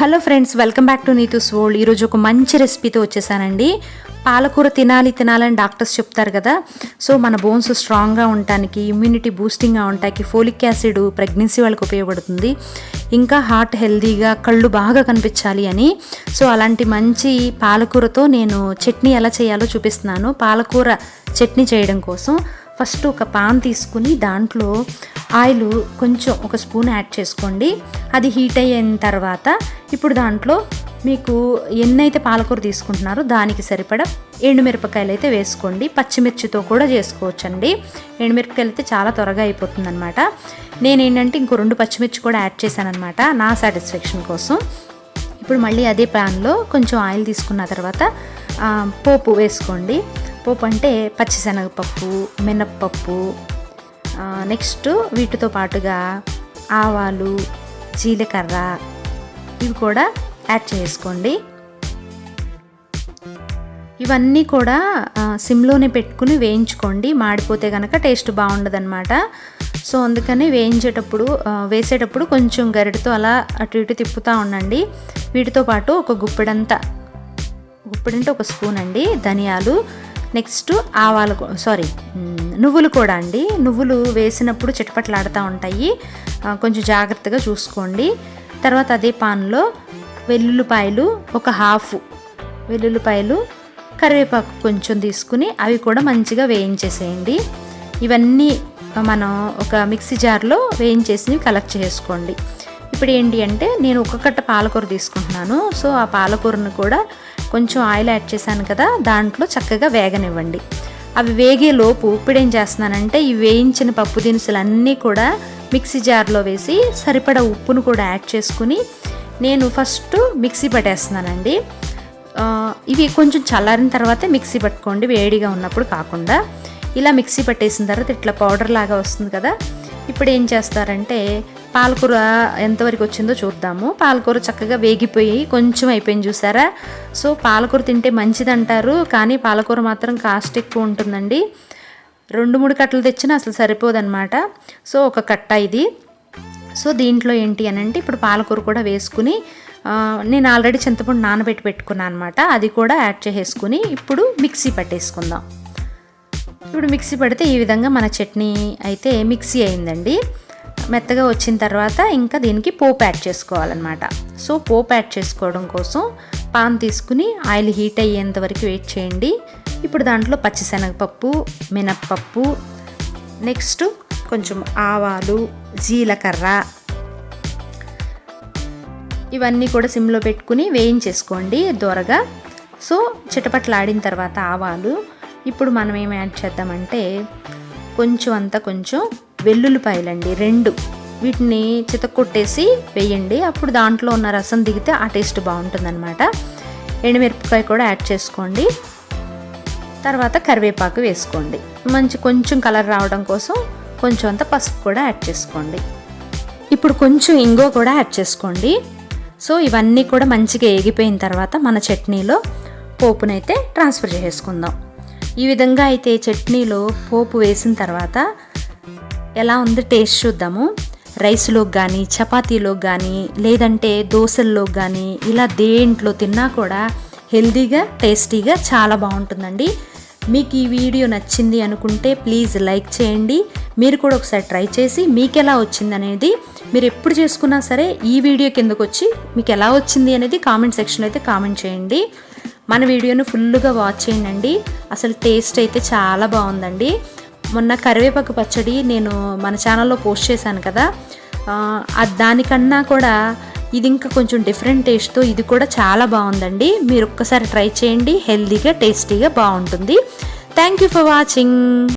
Hello friends welcome back to Neetu's world. ఈరోజు ఒక మంచి రెసిపీతో వచ్చేసానండి. పాలకూర తినాలి తినాలని డాక్టర్స్ చెప్తారు కదా. సో మన బోన్స్ స్ట్రాంగ్గా ఉండటానికి ఇమ్యూనిటీ బూస్టింగ్గా ఉండటానికి ఫోలిక్ యాసిడ్ ప్రెగ్నెన్సీ వాళ్ళకి ఉపయోగపడుతుంది. ఇంకా హార్ట్ హెల్దీగా కళ్ళు బాగా కనిపించాలి అని. సో అలాంటి మంచి పాలకూరతో నేను చట్నీ ఎలా చేయాలో చూపిస్తున్నాను. పాలకూర చట్నీ చేయడం కోసం ఫస్ట్ ఒక పాన్ తీసుకుని దాంట్లో ఆయిల్ కొంచెం ఒక స్పూన్ యాడ్ చేసుకోండి. అది హీట్ అయిన తర్వాత ఇప్పుడు దాంట్లో మీకు ఎన్నైతే పాలకూర తీసుకుంటున్నారో దానికి సరిపడా ఎండుమిరపకాయలు అయితే వేసుకోండి. పచ్చిమిర్చితో కూడా చేసుకోవచ్చండి. ఎండుమిరపకాయలు అయితే చాలా త్వరగా అయిపోతుంది అనమాట నేనేంటంటే ఇంకో రెండు పచ్చిమిర్చి కూడా యాడ్ చేశానమాట నా సాటిస్ఫాక్షన్ కోసం. ఇప్పుడు మళ్ళీ అదే ప్యాన్లో కొంచెం ఆయిల్ తీసుకున్న తర్వాత పోపు వేసుకోండి. పోపు అంటే పచ్చిశనగపప్పు మినప్పప్పు నెక్స్ట్ వీటితో పాటుగా ఆవాలు జీలకర్ర ఇవి కూడా యాడ్ చేసుకోండి. ఇవన్నీ కూడా సిమ్లోనే పెట్టుకుని వేయించుకోండి. మాడిపోతే కనుక టేస్ట్ బాగుండదన్నమాట. సో అందుకని వేయించేటప్పుడు వేసేటప్పుడు కొంచెం గరిటతో అలా అటు ఇటు తిప్పుతూ ఉండండి. వీటితో పాటు ఒక గుప్పెడంత గుప్పెడంటే ఒక స్పూన్ అండి ధనియాలు నెక్స్ట్ ఆవాలు సారీ నువ్వులు కూడా అండి. నువ్వులు వేసినప్పుడు చిటపట్లాడుతూ ఉంటాయి. కొంచెం జాగ్రత్తగా చూసుకోండి. తర్వాత అదే పాన్లో వెల్లుల్లిపాయలు ఒక హాఫ్ వెల్లుల్లిపాయలు కరివేపాకు కొంచెం తీసుకుని అవి కూడా మంచిగా వేయించేసేయండి. ఇవన్నీ మనం ఒక మిక్సీ జార్లో వేయించేసి కలెక్ట్ చేసుకోండి. ఇప్పుడు ఏంటి అంటే నేను ఒక కట్ట పాలకూర తీసుకుంటున్నాను. సో ఆ పాలకూరను కూడా కొంచెం ఆయిల్ యాడ్ చేశాను కదా దాంట్లో చక్కగా వేగనివ్వండి. అవి వేగే లోపు ఇప్పుడు ఏం చేస్తున్నానంటే ఈ వేయించిన పప్పు దినుసులు అన్నీ కూడా మిక్సీ జార్లో వేసి సరిపడా ఉప్పును కూడా యాడ్ చేసుకుని నేను ఫస్ట్ మిక్సీ పట్టేస్తున్నానండి. ఇవి కొంచెం చల్లారిన తర్వాతే మిక్సీ పట్టుకోండి వేడిగా ఉన్నప్పుడు కాకుండా. ఇలా మిక్సీ పట్టేసిన తర్వాత ఇట్లా పౌడర్ లాగా వస్తుంది కదా ఇప్పుడు ఏం చేస్తారంటే పాలకూర ఎంతవరకు వచ్చిందో చూద్దాము. పాలకూర చక్కగా వేగిపోయి కొంచెం అయిపోయింది చూసారా? సో పాలకూర తింటే మంచిదంటారు కానీ పాలకూర మాత్రం కాస్ట్ ఎక్కువ ఉంటుందండి. రెండు మూడు కట్టలు తెచ్చినా అసలు సరిపోదన్నమాట. సో ఒక కట్ట ఇది. సో దీంట్లో ఏంటి అని అంటే ఇప్పుడు పాలకూర కూడా వేసుకుని నేను ఆల్రెడీ చింతపండు నానబెట్టి పెట్టుకున్నాను అనమాట అది కూడా యాడ్ చేసేసుకుని ఇప్పుడు మిక్సీ పట్టేసుకుందాం. ఇప్పుడు మిక్సీ పడితే ఈ విధంగా మన చట్నీ అయితే మిక్సీ అయిందండి. మెత్తగా వచ్చిన తర్వాత ఇంకా దీనికి పోపు యాడ్ చేసుకోవాలన్నమాట. సో పోపు యాడ్ చేసుకోవడం కోసం పాన్ తీసుకుని ఆయిల్ హీట్ అయ్యేంత వరకు వెయిట్ చేయండి. ఇప్పుడు దాంట్లో పచ్చిశనగపప్పు మినప్పప్పు నెక్స్ట్ కొంచెం ఆవాలు జీలకర్ర ఇవన్నీ కూడా సిమ్లో పెట్టుకుని వేయించేసుకోండి దొరగా. సో చిటపట్లాడిన తర్వాత ఆవాలు. ఇప్పుడు మనం ఏం యాడ్ చేద్దామంటే కొంచెం అంతా కొంచెం వెల్లుల్లిపాయలండి రెండు. వీటిని చితక్కొట్టేసి వేయండి. అప్పుడు దాంట్లో ఉన్న రసం దిగితే ఆ టేస్ట్ బాగుంటుందన్నమాట. ఎండుమిరపకాయ కూడా యాడ్ చేసుకోండి. తర్వాత కరివేపాకు వేసుకోండి. మంచి కొంచెం కలర్ రావడం కోసం కొంచెం అంత పసుపు కూడా యాడ్ చేసుకోండి. ఇప్పుడు కొంచెం ఇంగో కూడా యాడ్ చేసుకోండి. సో ఇవన్నీ కూడా మంచిగా ఏగిపోయిన తర్వాత మన చట్నీలో పోపునైతే ట్రాన్స్ఫర్ చేసుకుందాం ఈ విధంగా అయితే చట్నీలో పోపు వేసిన తర్వాత ఎలా ఉంది టేస్ట్ చూద్దాము. రైస్లో కానీ చపాతీలో కానీ లేదంటే దోశల్లో కానీ ఇలా దేంట్లో తిన్నా కూడా హెల్తీగా టేస్టీగా చాలా బాగుంటుందండి. మీకు ఈ వీడియో నచ్చింది అనుకుంటే ప్లీజ్ లైక్ చేయండి. మీరు కూడా ఒకసారి ట్రై చేసి మీకు ఎలా వచ్చింది అనేది మీరు ఎప్పుడు చేసుకున్నా సరే ఈ వీడియో కిందకు వచ్చి మీకు ఎలా వచ్చింది అనేది కామెంట్ సెక్షన్లో అయితే కామెంట్ చేయండి. మన వీడియోను ఫుల్గా వాచ్ చేయండి. అసలు టేస్ట్ అయితే చాలా బాగుందండి. మొన్న కరివేపాకు పచ్చడి నేను మన ఛానల్లో పోస్ట్ చేశాను కదా. అది దానికన్నా కూడా ఇది ఇంకా కొంచెం డిఫరెంట్ టేస్ట్తో ఇది కూడా చాలా బాగుందండి. మీరు ఒక్కసారి ట్రై చేయండి. హెల్తీగా టేస్టీగా బాగుంటుంది. Thank you for watching